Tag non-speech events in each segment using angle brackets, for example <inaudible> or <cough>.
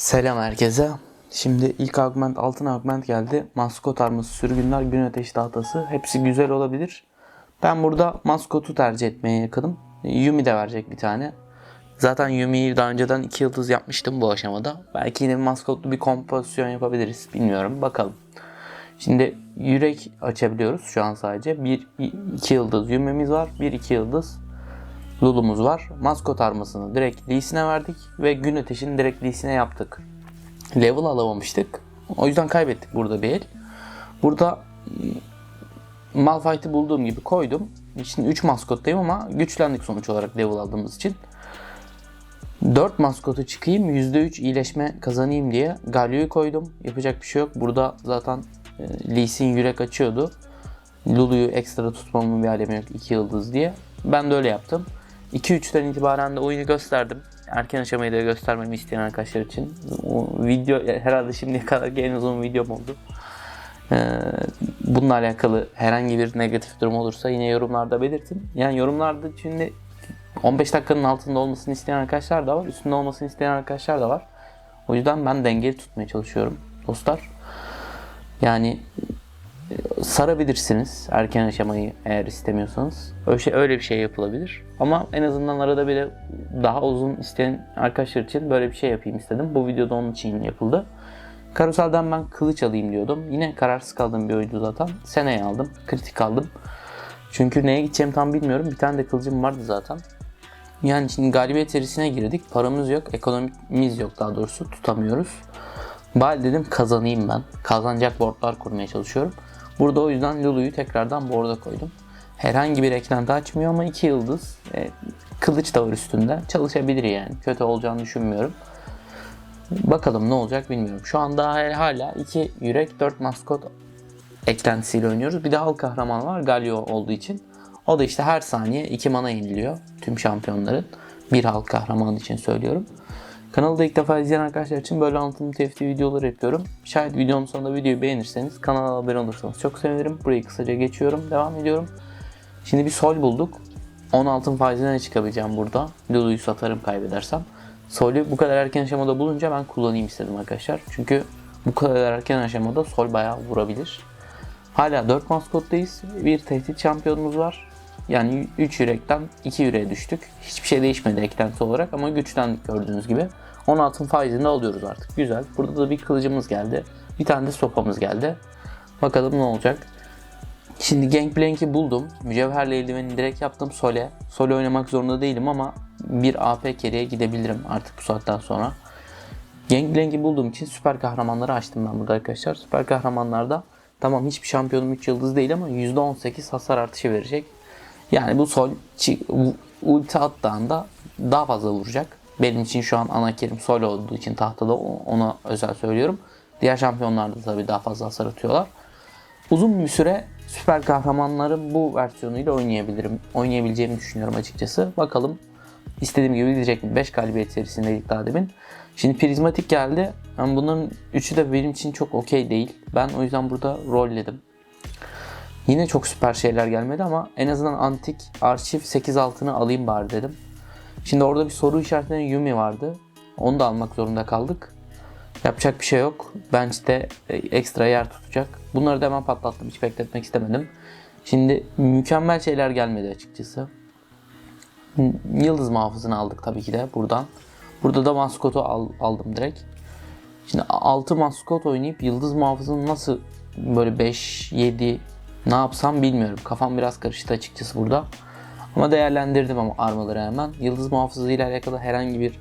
Selam herkese. Şimdi ilk augment altın augment geldi. Maskot arması, sürgünler, gün ateşi tahtası. Hepsi güzel olabilir. Ben burada maskotu tercih etmeye yakınım. Yumi de verecek bir tane. Zaten Yumi'yi daha önceden 2 yıldız yapmıştım bu aşamada. Belki yine maskotlu bir kompozisyon yapabiliriz. Bilmiyorum. Bakalım. Şimdi yürek açabiliyoruz şu an sadece. 1 2 yıldız Yumi'miz var. 1 2 yıldız Lulu'muz var. Maskot armasını direkt Lee'sine verdik ve gün ateşini direkt Lee'sine yaptık. Level alamamıştık. O yüzden kaybettik burada bir el. Burada mm, Malphite'i bulduğum gibi koydum. Şimdi 3 maskottayım ama güçlendik sonuç olarak level aldığımız için. 4 maskotu çıkayım %3 iyileşme kazanayım diye Galio'yu koydum. Yapacak bir şey yok. Burada zaten e, Lee yürek açıyordu. Lulu'yu ekstra tutmamın bir alemi yok 2 yıldız diye. Ben de öyle yaptım. 2-3'ten itibaren de oyunu gösterdim. Erken aşamayı da göstermemi isteyen arkadaşlar için. O video herhalde şimdiye kadar en uzun videom oldu. Ee, bununla alakalı herhangi bir negatif durum olursa yine yorumlarda belirtin. Yani yorumlarda şimdi 15 dakikanın altında olmasını isteyen arkadaşlar da var. Üstünde olmasını isteyen arkadaşlar da var. O yüzden ben dengeli tutmaya çalışıyorum dostlar. Yani sarabilirsiniz erken aşamayı eğer istemiyorsanız. Öyle, şey, öyle bir şey yapılabilir. Ama en azından arada bile daha uzun isteyen arkadaşlar için böyle bir şey yapayım istedim. Bu videoda onun için yapıldı. Karusel'den ben kılıç alayım diyordum. Yine kararsız kaldığım bir oyuncu zaten. Seneye aldım. Kritik aldım. Çünkü neye gideceğimi tam bilmiyorum. Bir tane de kılıcım vardı zaten. Yani şimdi galibiyet serisine girdik. Paramız yok. Ekonomimiz yok daha doğrusu. Tutamıyoruz. Bari dedim kazanayım ben. Kazanacak boardlar kurmaya çalışıyorum. Burada o yüzden Lulu'yu tekrardan board'a koydum. Herhangi bir eklenti açmıyor ama 2 yıldız. E, kılıç da var üstünde. Çalışabilir yani. Kötü olacağını düşünmüyorum. Bakalım ne olacak bilmiyorum. Şu anda hala 2 yürek 4 maskot eklentisiyle oynuyoruz. Bir de halk kahraman var Galio olduğu için. O da işte her saniye 2 mana yeniliyor tüm şampiyonların. Bir halk kahraman için söylüyorum. Kanalda ilk defa izleyen arkadaşlar için böyle anlatımlı TFT videoları yapıyorum. Şayet videonun sonunda videoyu beğenirseniz kanala abone olursanız çok sevinirim. Burayı kısaca geçiyorum. Devam ediyorum. Şimdi bir sol bulduk. 10 altın faizine çıkabileceğim burada. Lulu'yu satarım kaybedersem. Sol'ü bu kadar erken aşamada bulunca ben kullanayım istedim arkadaşlar. Çünkü bu kadar erken aşamada Sol bayağı vurabilir. Hala 4 maskottayız. Bir tehdit şampiyonumuz var. Yani 3 yürekten 2 yüreğe düştük. Hiçbir şey değişmedi eklenti olarak ama güçlendik gördüğünüz gibi. 10 altın faizini alıyoruz artık. Güzel. Burada da bir kılıcımız geldi. Bir tane de sopamız geldi. Bakalım ne olacak. Şimdi Gangplank'i buldum. Mücevherle eldiveni direkt yaptım Sole. Sole oynamak zorunda değilim ama bir AP carry'e gidebilirim artık bu saatten sonra. Gangplank'i bulduğum için süper kahramanları açtım ben burada arkadaşlar. Süper kahramanlarda tamam hiçbir şampiyonum 3 yıldız değil ama %18 hasar artışı verecek. Yani bu sol ulti attığında daha fazla vuracak. Benim için şu an ana kerim sol olduğu için tahtada ona özel söylüyorum. Diğer şampiyonlarda tabii daha fazla hasar atıyorlar. Uzun bir süre süper kahramanların bu versiyonuyla oynayabilirim. Oynayabileceğimi düşünüyorum açıkçası. Bakalım istediğim gibi gidecek mi? 5 galibiyet serisindeydik daha demin. Şimdi prizmatik geldi. Yani bunların üçü de benim için çok okey değil. Ben o yüzden burada rolledim. Yine çok süper şeyler gelmedi ama en azından antik arşiv 8 altını alayım bari dedim. Şimdi orada bir soru işaretlerinde Yumi vardı. Onu da almak zorunda kaldık. Yapacak bir şey yok. Bench'te e, ekstra yer tutacak. Bunları da hemen patlattım. Hiç bekletmek istemedim. Şimdi mükemmel şeyler gelmedi açıkçası. Yıldız muhafızını aldık tabii ki de buradan. Burada da maskotu al, aldım direkt. Şimdi 6 maskot oynayıp yıldız muhafızını nasıl böyle 5, 7 ne yapsam bilmiyorum. Kafam biraz karıştı açıkçası burada. Ama değerlendirdim ama armaları hemen. Yıldız muhafızı ile alakalı herhangi bir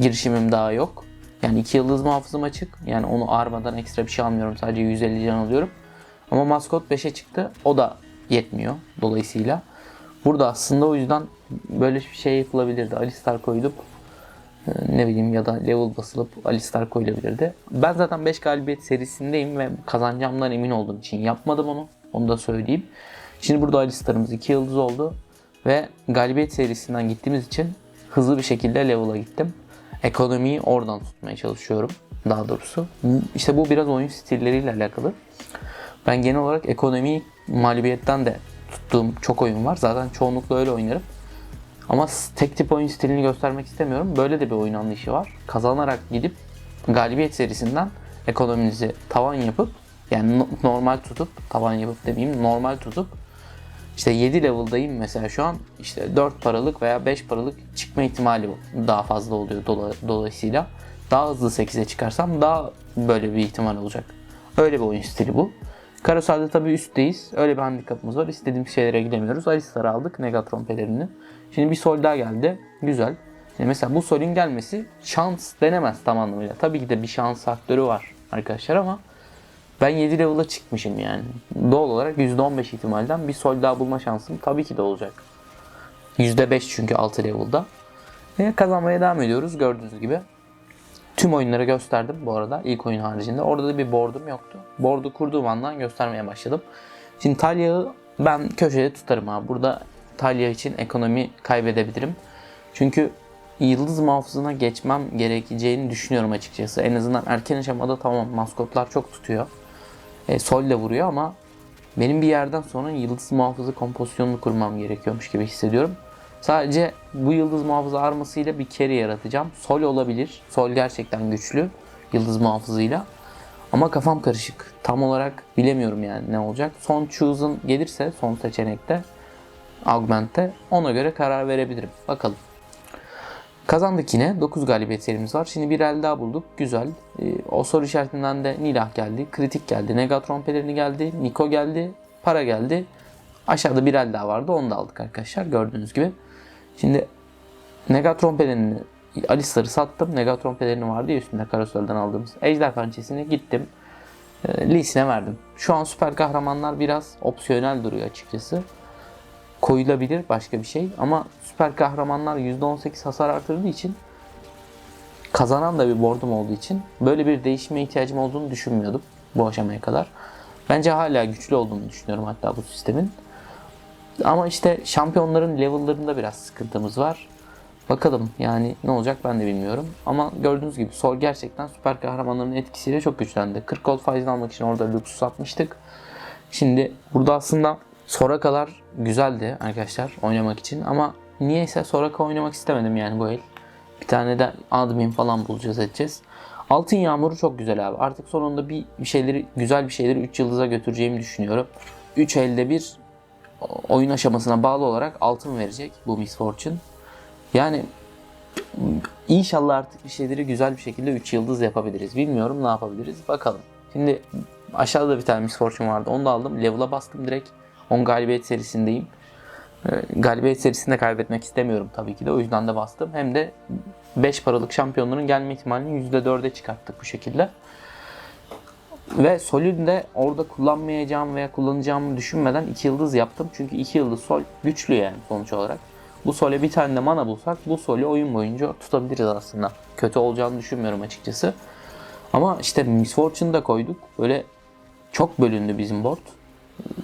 girişimim daha yok. Yani iki yıldız muhafızım açık. Yani onu armadan ekstra bir şey almıyorum. Sadece 150 can alıyorum. Ama maskot 5'e çıktı. O da yetmiyor dolayısıyla. Burada aslında o yüzden böyle bir şey yapılabilirdi. Alistar koyulup e, ne bileyim ya da level basılıp Alistar koyulabilirdi. Ben zaten 5 galibiyet serisindeyim ve kazanacağımdan emin olduğum için yapmadım onu. Onu da söyleyeyim. Şimdi burada Alistar'ımız 2 yıldız oldu. Ve galibiyet serisinden gittiğimiz için hızlı bir şekilde level'a gittim. Ekonomiyi oradan tutmaya çalışıyorum daha doğrusu. İşte bu biraz oyun stilleriyle alakalı. Ben genel olarak ekonomiyi mağlubiyetten de tuttuğum çok oyun var. Zaten çoğunlukla öyle oynarım. Ama tek tip oyun stilini göstermek istemiyorum. Böyle de bir oyun anlayışı var. Kazanarak gidip galibiyet serisinden ekonominizi tavan yapıp yani no- normal tutup tavan yapıp demeyeyim normal tutup işte 7 level'dayım mesela şu an işte 4 paralık veya 5 paralık çıkma ihtimali daha fazla oluyor dola- dolayısıyla. Daha hızlı 8'e çıkarsam daha böyle bir ihtimal olacak. Öyle bir oyun stili bu. Karosel'de tabii üstteyiz. Öyle bir handikapımız var. İstediğimiz şeylere gidemiyoruz. Alistar'ı aldık. Negatron pelerini. Şimdi bir sol daha geldi. Güzel. Şimdi mesela bu solün gelmesi şans denemez tam anlamıyla. Tabii ki de bir şans faktörü var arkadaşlar ama ben 7 level'a çıkmışım yani. Doğal olarak %15 ihtimalden bir sol daha bulma şansım tabii ki de olacak. %5 çünkü 6 level'da. Ve kazanmaya devam ediyoruz gördüğünüz gibi. Tüm oyunları gösterdim bu arada ilk oyun haricinde. Orada da bir board'um yoktu. Board'u kurduğum andan göstermeye başladım. Şimdi Talya'yı ben köşede tutarım abi. Burada Talya için ekonomi kaybedebilirim. Çünkü yıldız muhafızına geçmem gerekeceğini düşünüyorum açıkçası. En azından erken aşamada tamam maskotlar çok tutuyor. E, sol de vuruyor ama benim bir yerden sonra yıldız muhafızı kompozisyonunu kurmam gerekiyormuş gibi hissediyorum. Sadece bu yıldız muhafızı armasıyla bir kere yaratacağım. Sol olabilir. Sol gerçekten güçlü yıldız muhafızıyla. Ama kafam karışık. Tam olarak bilemiyorum yani ne olacak. Son choose'un gelirse son seçenekte augment'te ona göre karar verebilirim. Bakalım. Kazandık yine. 9 galibiyet serimiz var. Şimdi bir el daha bulduk. Güzel. Ee, o soru işaretinden de Nilah geldi. Kritik geldi. Negatron pelerini geldi. Niko geldi. Para geldi. Aşağıda bir el daha vardı. Onu da aldık arkadaşlar. Gördüğünüz gibi. Şimdi Negatron pelerini Alistar'ı sattım. Negatron pelerini vardı ya üstünde Karosel'den aldığımız. Ejder pençesini gittim. E, Lee'sine verdim. Şu an süper kahramanlar biraz opsiyonel duruyor açıkçası koyulabilir başka bir şey ama süper kahramanlar %18 hasar artırdığı için kazanan da bir board'um olduğu için böyle bir değişime ihtiyacım olduğunu düşünmüyordum bu aşamaya kadar. Bence hala güçlü olduğunu düşünüyorum hatta bu sistemin. Ama işte şampiyonların level'larında biraz sıkıntımız var. Bakalım yani ne olacak ben de bilmiyorum. Ama gördüğünüz gibi Sol gerçekten süper kahramanların etkisiyle çok güçlendi. 40 gold faizini almak için orada Luxus atmıştık. Şimdi burada aslında Sorakalar güzeldi arkadaşlar oynamak için ama niyeyse Soraka oynamak istemedim yani bu el. Bir tane de admin falan bulacağız edeceğiz. Altın yağmuru çok güzel abi. Artık sonunda bir, şeyleri güzel bir şeyleri 3 yıldıza götüreceğimi düşünüyorum. 3 elde bir oyun aşamasına bağlı olarak altın verecek bu Miss Fortune. Yani inşallah artık bir şeyleri güzel bir şekilde 3 yıldız yapabiliriz. Bilmiyorum ne yapabiliriz. Bakalım. Şimdi aşağıda bir tane Miss Fortune vardı. Onu da aldım. Level'a bastım direkt. 10 galibiyet serisindeyim. Ee, galibiyet serisinde kaybetmek istemiyorum tabii ki de. O yüzden de bastım. Hem de 5 paralık şampiyonların gelme ihtimalini %4'e çıkarttık bu şekilde. Ve Sol'ü de orada kullanmayacağım veya kullanacağımı düşünmeden 2 yıldız yaptım. Çünkü 2 yıldız Sol güçlü yani sonuç olarak. Bu Sol'e bir tane de mana bulsak bu Sol'ü oyun boyunca tutabiliriz aslında. Kötü olacağını düşünmüyorum açıkçası. Ama işte Miss Fortune da koyduk. Böyle çok bölündü bizim board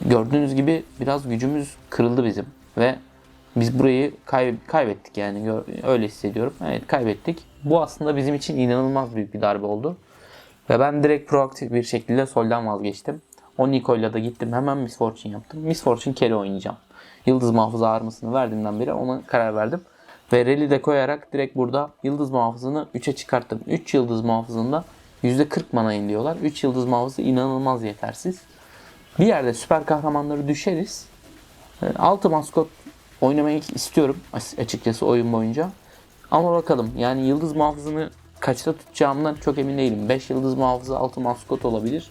gördüğünüz gibi biraz gücümüz kırıldı bizim ve biz burayı kay- kaybettik yani öyle hissediyorum. Evet kaybettik. Bu aslında bizim için inanılmaz büyük bir darbe oldu. Ve ben direkt proaktif bir şekilde soldan vazgeçtim. O Nico'yla da gittim hemen Miss Fortune yaptım. Miss Fortune carry oynayacağım. Yıldız muhafızı armasını verdiğimden beri ona karar verdim. Ve rally de koyarak direkt burada yıldız muhafızını 3'e çıkarttım. 3 yıldız muhafızında %40 mana indiriyorlar. 3 yıldız muhafızı inanılmaz yetersiz. Bir yerde süper kahramanları düşeriz. Ee, altı maskot oynamayı istiyorum açıkçası oyun boyunca. Ama bakalım yani yıldız muhafızını kaçta tutacağımdan çok emin değilim. 5 yıldız muhafızı altı maskot olabilir.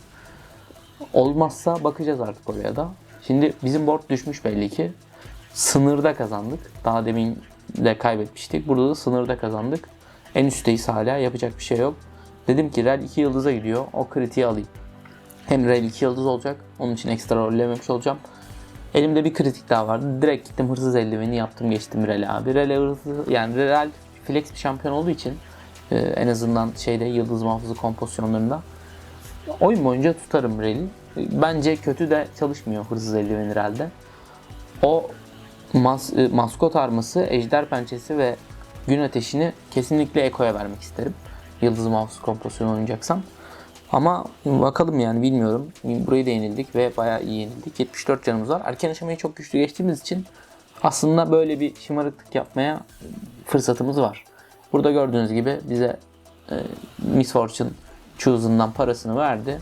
Olmazsa bakacağız artık oraya da. Şimdi bizim board düşmüş belli ki. Sınırda kazandık. Daha demin de kaybetmiştik. Burada da sınırda kazandık. En üstteyiz hala. Yapacak bir şey yok. Dedim ki Rel 2 yıldıza gidiyor. O kritiği alayım. Rel 2 yıldız olacak. Onun için ekstra rollememiş olacağım. Elimde bir kritik daha vardı. Direkt gittim hırsız eldiveni yaptım geçtim Rel'e abi. Rel'e hırsız yani Rel flex bir şampiyon olduğu için e, en azından şeyde yıldız muhafızı kompozisyonlarında oyun boyunca tutarım Rel'i. Bence kötü de çalışmıyor hırsız eldiveni Rel'de. O mas, e, maskot arması, ejder pençesi ve gün ateşini kesinlikle Eko'ya vermek isterim. Yıldız muhafızı kompozisyonu oynayacaksam. Ama bakalım yani bilmiyorum. Burayı da yenildik ve bayağı iyi yenildik. 74 canımız var. Erken aşamayı çok güçlü geçtiğimiz için aslında böyle bir şımarıklık yapmaya fırsatımız var. Burada gördüğünüz gibi bize e, Miss Fortune Choose'undan parasını verdi.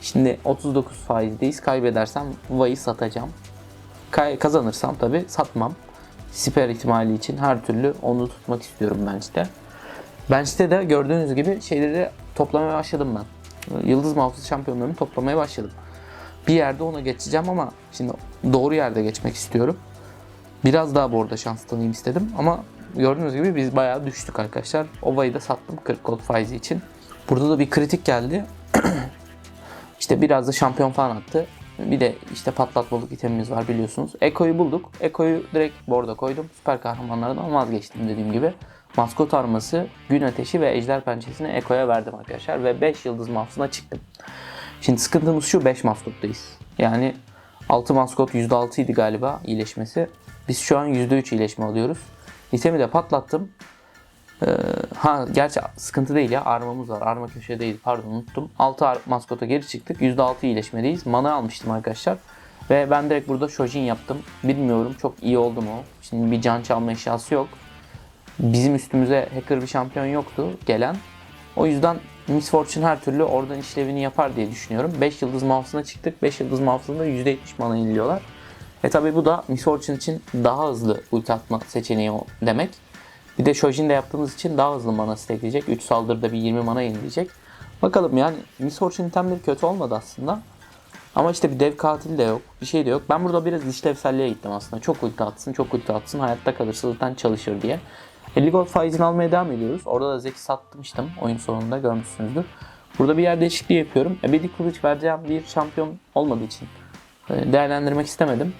Şimdi 39 faizdeyiz. Kaybedersem Vay'ı satacağım. Kay- kazanırsam tabi satmam. Siper ihtimali için her türlü onu tutmak istiyorum bench'te. Bench'te de gördüğünüz gibi şeyleri toplamaya başladım ben. Yıldız Muhafız şampiyonlarını toplamaya başladım. Bir yerde ona geçeceğim ama şimdi doğru yerde geçmek istiyorum. Biraz daha bu arada şans tanıyayım istedim ama gördüğünüz gibi biz bayağı düştük arkadaşlar. Ova'yı da sattım 40 gold faizi için. Burada da bir kritik geldi. <clears throat> işte biraz da şampiyon falan attı. Bir de işte patlatmalık itemimiz var biliyorsunuz. Eko'yu bulduk. Eko'yu direkt borda koydum. Süper kahramanlardan vazgeçtim dediğim gibi. Maskot arması, gün ateşi ve ejder pençesini Eko'ya verdim arkadaşlar. Ve 5 yıldız mahfuzuna çıktım. Şimdi sıkıntımız şu 5 maskottayız. Yani 6 maskot %6 idi galiba iyileşmesi. Biz şu an %3 iyileşme alıyoruz. İtemi de patlattım. Ee, ha gerçi sıkıntı değil ya armamız var. Arma köşedeydi pardon unuttum. 6 ar- maskota geri çıktık. %6 iyileşmedeyiz. Mana almıştım arkadaşlar. Ve ben direkt burada Shojin yaptım. Bilmiyorum çok iyi oldu mu? Şimdi bir can çalma eşyası yok. Bizim üstümüze hacker bir şampiyon yoktu gelen. O yüzden Miss Fortune her türlü oradan işlevini yapar diye düşünüyorum. 5 yıldız mavsına çıktık. 5 yıldız mavsında %70 mana iniliyorlar. E tabi bu da Miss Fortune için daha hızlı ulti atma seçeneği demek. Bir de Shojin de yaptığımız için daha hızlı mana stackleyecek. 3 saldırıda bir 20 mana yenileyecek. Bakalım yani Miss Fortune itemleri kötü olmadı aslında. Ama işte bir dev katil de yok. Bir şey de yok. Ben burada biraz işlevselliğe gittim aslında. Çok ulti atsın, çok ulti atsın. Hayatta kalırsa zaten çalışır diye. 50 gold faizini almaya devam ediyoruz. Orada da Zeki satmıştım oyun sonunda görmüşsünüzdür. Burada bir yer değişikliği yapıyorum. Ebedi kılıç vereceğim bir şampiyon olmadığı için e, değerlendirmek istemedim.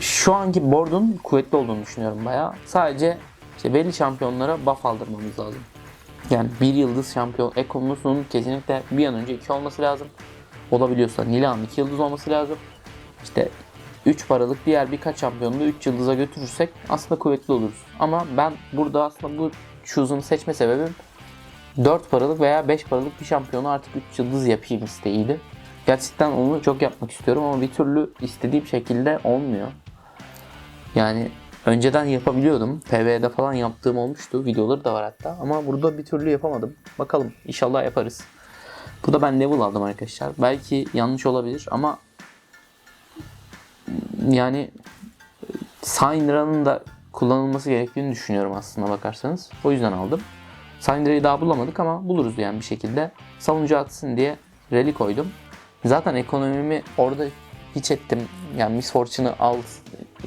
Şu anki board'un kuvvetli olduğunu düşünüyorum bayağı. Sadece işte belli şampiyonlara buff aldırmamız lazım. Yani bir yıldız şampiyon Eko'nun kesinlikle bir an önce iki olması lazım. Olabiliyorsa Nilan iki yıldız olması lazım. İşte 3 paralık diğer birkaç şampiyonu da 3 yıldıza götürürsek aslında kuvvetli oluruz. Ama ben burada aslında bu choose'unu seçme sebebim 4 paralık veya 5 paralık bir şampiyonu artık 3 yıldız yapayım isteğiydi. Gerçekten onu çok yapmak istiyorum ama bir türlü istediğim şekilde olmuyor. Yani önceden yapabiliyordum. PvE'de falan yaptığım olmuştu. Videoları da var hatta. Ama burada bir türlü yapamadım. Bakalım inşallah yaparız. Burada ben level aldım arkadaşlar. Belki yanlış olabilir ama yani Syndra'nın da kullanılması gerektiğini düşünüyorum aslında bakarsanız. O yüzden aldım. Syndra'yı daha bulamadık ama buluruz yani bir şekilde. Savunucu atsın diye rally koydum. Zaten ekonomimi orada hiç ettim. Yani Miss Fortune'ı al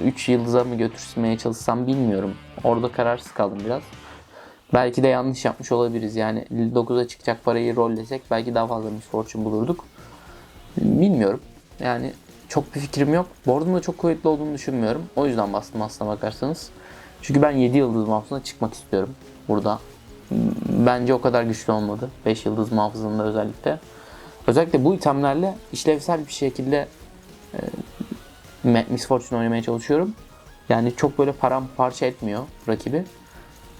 3 yıldıza mı götürmeye çalışsam bilmiyorum. Orada kararsız kaldım biraz. Belki de yanlış yapmış olabiliriz. Yani 9'a çıkacak parayı rollesek belki daha fazla Miss Fortune bulurduk. Bilmiyorum. Yani çok bir fikrim yok. Board'un da çok kuvvetli olduğunu düşünmüyorum. O yüzden bastım aslına bakarsanız. Çünkü ben 7 yıldız muhafızına çıkmak istiyorum burada. Bence o kadar güçlü olmadı. 5 yıldız muhafızında özellikle. Özellikle bu itemlerle işlevsel bir şekilde e, Miss Fortune oynamaya çalışıyorum. Yani çok böyle paramparça etmiyor rakibi.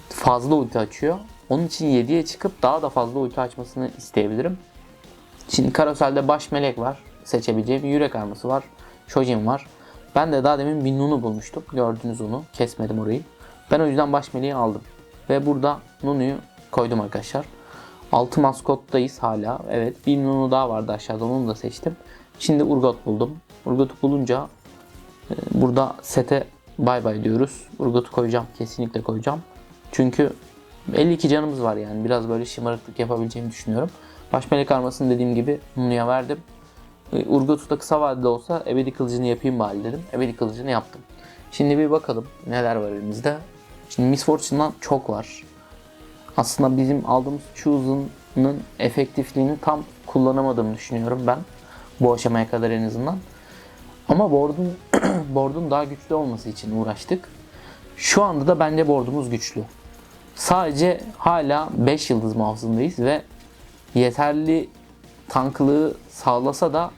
Fazla ulti açıyor. Onun için 7'ye çıkıp daha da fazla ulti açmasını isteyebilirim. Şimdi Karosel'de baş melek var. Seçebileceğim yürek arması var. Shojin var. Ben de daha demin bir Nunu bulmuştum. Gördünüz onu. Kesmedim orayı. Ben o yüzden baş meleği aldım. Ve burada Nunu'yu koydum arkadaşlar. 6 maskottayız hala. Evet bir Nunu daha vardı aşağıda onu da seçtim. Şimdi Urgot buldum. Urgot'u bulunca e, burada sete bay bay diyoruz. Urgot'u koyacağım. Kesinlikle koyacağım. Çünkü 52 canımız var yani. Biraz böyle şımarıklık yapabileceğimi düşünüyorum. Baş melek armasını dediğim gibi Nunu'ya verdim. Urgot'u da kısa vadede olsa ebedi kılıcını yapayım bari dedim. Ebedi kılıcını yaptım. Şimdi bir bakalım neler var elimizde. Şimdi Miss Fortune'dan çok var. Aslında bizim aldığımız Choose'un efektifliğini tam kullanamadığımı düşünüyorum ben. Bu aşamaya kadar en azından. Ama board'un <clears throat> board'un daha güçlü olması için uğraştık. Şu anda da bence board'umuz güçlü. Sadece hala 5 yıldız muhafızındayız ve yeterli tanklığı sağlasa da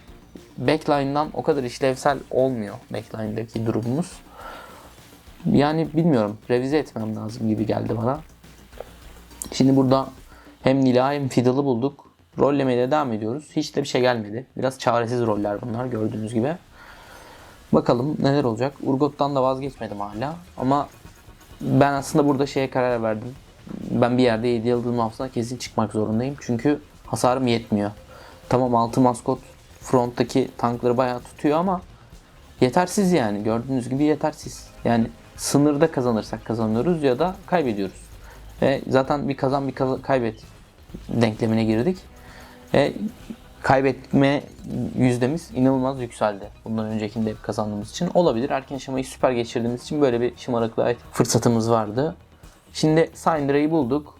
backline'dan o kadar işlevsel olmuyor backline'daki durumumuz. Yani bilmiyorum revize etmem lazım gibi geldi bana. Şimdi burada hem Nila hem Fiddle'ı bulduk. Rollemeye de devam ediyoruz. Hiç de bir şey gelmedi. Biraz çaresiz roller bunlar gördüğünüz gibi. Bakalım neler olacak. Urgot'tan da vazgeçmedim hala. Ama ben aslında burada şeye karar verdim. ben bir yerde 7 yıldız muhafızına kesin çıkmak zorundayım. Çünkü hasarım yetmiyor. Tamam 6 maskot fronttaki tankları bayağı tutuyor ama yetersiz yani. Gördüğünüz gibi yetersiz. Yani sınırda kazanırsak kazanıyoruz ya da kaybediyoruz. Ve zaten bir kazan bir kaybet denklemine girdik. Ve kaybetme yüzdemiz inanılmaz yükseldi. Bundan öncekinde hep kazandığımız için. Olabilir. Erken aşamayı süper geçirdiğimiz için böyle bir şımarıklığa fırsatımız vardı. Şimdi Syndra'yı bulduk.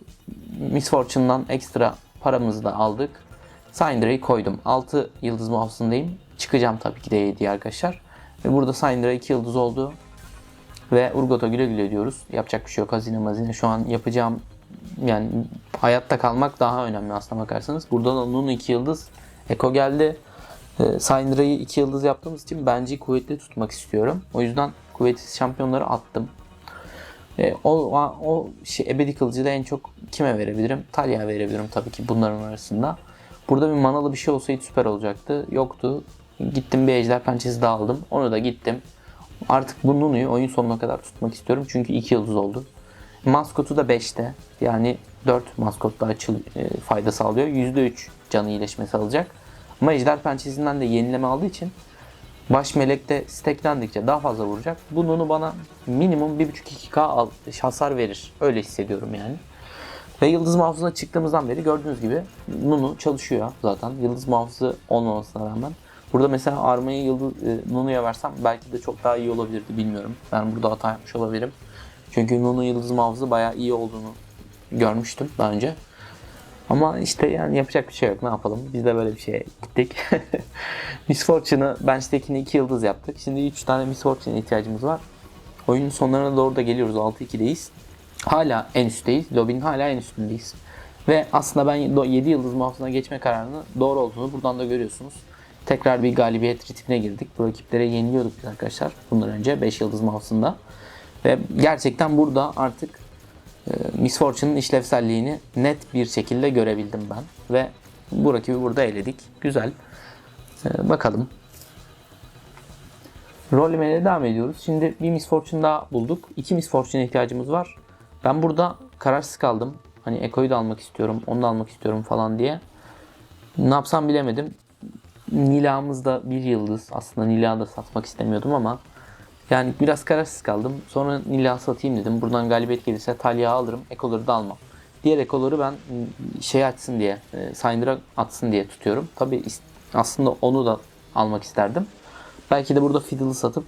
Miss Fortune'dan ekstra paramızı da aldık. Syndra'yı koydum. 6 yıldız muhafızındayım. Çıkacağım tabii ki de 7 arkadaşlar. Ve burada Syndra 2 yıldız oldu. Ve Urgot'a güle güle diyoruz. Yapacak bir şey yok. Hazine mazine. Şu an yapacağım yani hayatta kalmak daha önemli aslına bakarsanız. Burada da Nunu 2 yıldız. Eko geldi. E, Syndra'yı 2 yıldız yaptığımız için bence kuvvetli tutmak istiyorum. O yüzden kuvvetsiz şampiyonları attım. E, o, o, şey, ebedi kılıcı da en çok kime verebilirim? Talya'ya verebilirim tabii ki bunların arasında. Burada bir manalı bir şey olsaydı süper olacaktı. Yoktu. Gittim bir ejder pençesi daha aldım. Onu da gittim. Artık bu Nunu'yu oyun sonuna kadar tutmak istiyorum. Çünkü 2 yıldız oldu. Maskotu da 5'te. Yani 4 maskot da açıl, e, fayda sağlıyor. %3 canı iyileşmesi alacak. Ama ejder pençesinden de yenileme aldığı için baş melekte steklendikçe daha fazla vuracak. Bu Nunu bana minimum 1.5-2k al- hasar verir. Öyle hissediyorum yani. Ve Yıldız Muhafızı'na çıktığımızdan beri gördüğünüz gibi Nunu çalışıyor zaten. Yıldız Muhafızı olmamasına rağmen. Burada mesela armayı Yıldız e, Nunu'ya versem belki de çok daha iyi olabilirdi bilmiyorum. Ben burada hata yapmış olabilirim. Çünkü Nunu Yıldız Muhafızı bayağı iyi olduğunu görmüştüm daha önce. Ama işte yani yapacak bir şey yok. Ne yapalım? Biz de böyle bir şeye gittik. <laughs> Miss Fortune'ı bench'tekini 2 yıldız yaptık. Şimdi 3 tane Miss Fortune ihtiyacımız var. Oyunun sonlarına doğru da geliyoruz. 6-2'deyiz. Hala en üstteyiz. Lobby'nin hala en üstündeyiz. Ve aslında ben 7 yıldız muhafızına geçme kararını doğru olduğunu buradan da görüyorsunuz. Tekrar bir galibiyet ritmine girdik. Bu rakiplere yeniliyorduk biz arkadaşlar. Bundan önce 5 yıldız muhafızında. Ve gerçekten burada artık e, Miss Fortune'ın işlevselliğini net bir şekilde görebildim ben. Ve bu rakibi burada eledik. Güzel. E, bakalım. Rollemeye devam ediyoruz. Şimdi bir Miss Fortune daha bulduk. İki Miss Fortune'e ihtiyacımız var. Ben burada kararsız kaldım. Hani Eko'yu da almak istiyorum, onu da almak istiyorum falan diye. Ne yapsam bilemedim. Nila'mız da bir yıldız. Aslında Nila'yı da satmak istemiyordum ama yani biraz kararsız kaldım. Sonra Nila satayım dedim. Buradan galibiyet gelirse Talya'yı alırım. Ekoları da almam. Diğer ekoları ben şey açsın diye, e, Syndra'a atsın diye tutuyorum. Tabi aslında onu da almak isterdim. Belki de burada Fiddle'ı satıp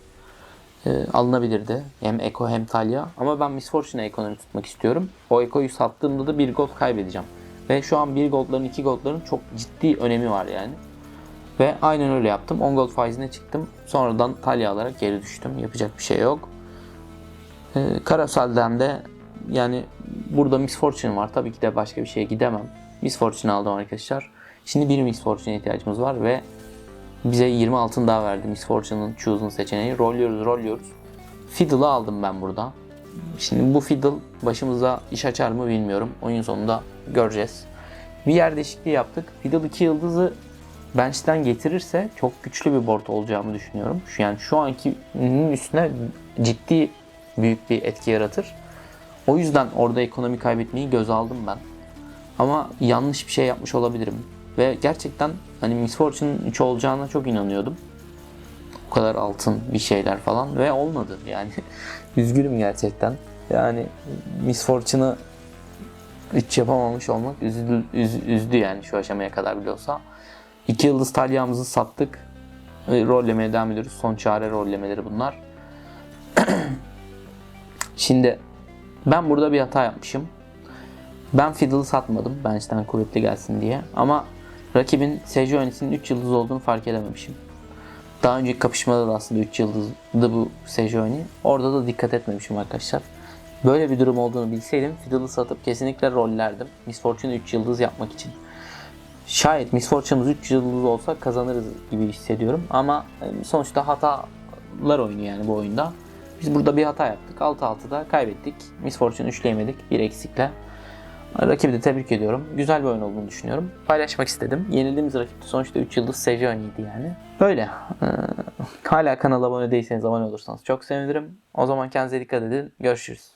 e, alınabilirdi. Hem Eko hem Talya. Ama ben Miss Fortune'a ekonomi tutmak istiyorum. O Eko'yu sattığımda da bir gold kaybedeceğim. Ve şu an bir goldların iki goldların çok ciddi önemi var yani. Ve aynen öyle yaptım. 10 gold faizine çıktım. Sonradan Talya alarak geri düştüm. Yapacak bir şey yok. Ee, Karasal'den de yani burada Miss Fortune var. Tabii ki de başka bir şeye gidemem. Miss Fortune aldım arkadaşlar. Şimdi bir Miss Fortune'e ihtiyacımız var ve bize 20 altın daha verdi Miss Fortune'ın Chosen seçeneği. Rolluyoruz, rolluyoruz. Fiddle'ı aldım ben burada. Şimdi bu Fiddle başımıza iş açar mı bilmiyorum. Oyun sonunda göreceğiz. Bir yer değişikliği yaptık. Fiddle 2 yıldızı bench'ten getirirse çok güçlü bir board olacağımı düşünüyorum. Şu yani şu ankinin üstüne ciddi büyük bir etki yaratır. O yüzden orada ekonomi kaybetmeyi göz aldım ben. Ama yanlış bir şey yapmış olabilirim. Ve gerçekten hani Miss Fortune'ın 3 olacağına çok inanıyordum. O kadar altın bir şeyler falan ve olmadı yani. <laughs> Üzgünüm gerçekten. Yani Miss Fortune'ı 3 yapamamış olmak üzdü, üz- üzdü yani şu aşamaya kadar bile olsa. 2 yıldız talyamızı sattık. Ve rollemeye devam ediyoruz. Son çare rollemeleri bunlar. <clears throat> Şimdi ben burada bir hata yapmışım. Ben Fiddle'ı satmadım bench'ten kuvvetli gelsin diye. Ama rakibin Sejuani'sinin 3 yıldız olduğunu fark edememişim. Daha önceki kapışmada da aslında 3 yıldızdı bu Sejuani. Orada da dikkat etmemişim arkadaşlar. Böyle bir durum olduğunu bilseydim Fiddle'ı satıp kesinlikle rollerdim. Miss Fortune 3 yıldız yapmak için. Şayet Miss Fortune'ımız 3 yıldız olsa kazanırız gibi hissediyorum. Ama e, sonuçta hatalar oyunu yani bu oyunda. Biz burada bir hata yaptık. 6-6'da kaybettik. Miss Fortune üçleyemedik. Bir eksikle. Rakibi de tebrik ediyorum. Güzel bir oyun olduğunu düşünüyorum. Paylaşmak istedim. Yenildiğimiz rakip de sonuçta 3 yıldız Sejuani'ydi yani. Böyle. Ee, hala kanala abone değilseniz abone olursanız çok sevinirim. O zaman kendinize dikkat edin. Görüşürüz.